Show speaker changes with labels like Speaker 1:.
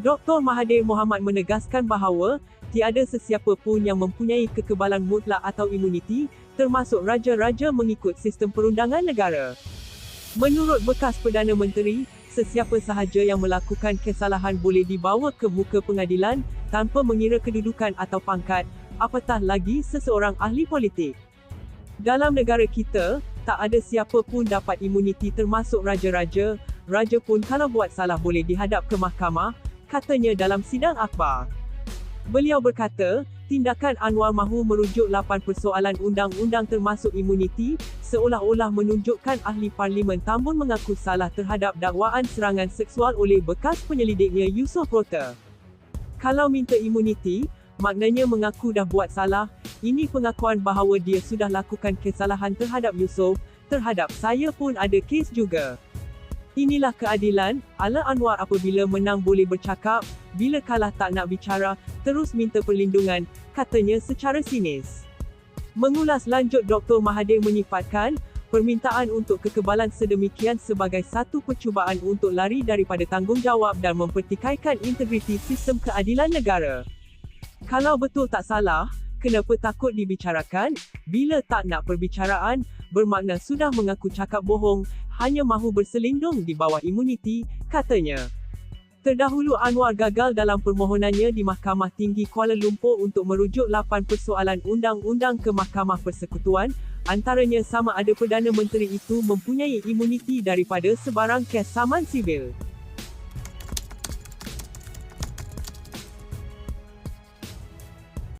Speaker 1: Dr. Mahathir Mohamad menegaskan bahawa tiada sesiapa pun yang mempunyai kekebalan mutlak atau imuniti, termasuk raja-raja mengikut sistem perundangan negara. Menurut bekas Perdana Menteri, sesiapa sahaja yang melakukan kesalahan boleh dibawa ke muka pengadilan tanpa mengira kedudukan atau pangkat, apatah lagi seseorang ahli politik. Dalam negara kita, tak ada siapa pun dapat imuniti termasuk raja-raja, raja pun kalau buat salah boleh dihadap ke mahkamah, katanya dalam sidang akhbar. Beliau berkata, tindakan Anwar mahu merujuk 8 persoalan undang-undang termasuk imuniti, seolah-olah menunjukkan ahli parlimen Tambun mengaku salah terhadap dakwaan serangan seksual oleh bekas penyelidiknya Yusof Rota. Kalau minta imuniti, maknanya mengaku dah buat salah, ini pengakuan bahawa dia sudah lakukan kesalahan terhadap Yusof, terhadap saya pun ada kes juga. Inilah keadilan, ala Anwar apabila menang boleh bercakap, bila kalah tak nak bicara, terus minta perlindungan, katanya secara sinis. Mengulas lanjut Dr. Mahathir menyifatkan, permintaan untuk kekebalan sedemikian sebagai satu percubaan untuk lari daripada tanggungjawab dan mempertikaikan integriti sistem keadilan negara. Kalau betul tak salah, kenapa takut dibicarakan, bila tak nak perbicaraan, bermakna sudah mengaku cakap bohong, hanya mahu berselindung di bawah imuniti, katanya. Terdahulu Anwar gagal dalam permohonannya di Mahkamah Tinggi Kuala Lumpur untuk merujuk 8 persoalan undang-undang ke Mahkamah Persekutuan, antaranya sama ada Perdana Menteri itu mempunyai imuniti daripada sebarang kes saman sivil.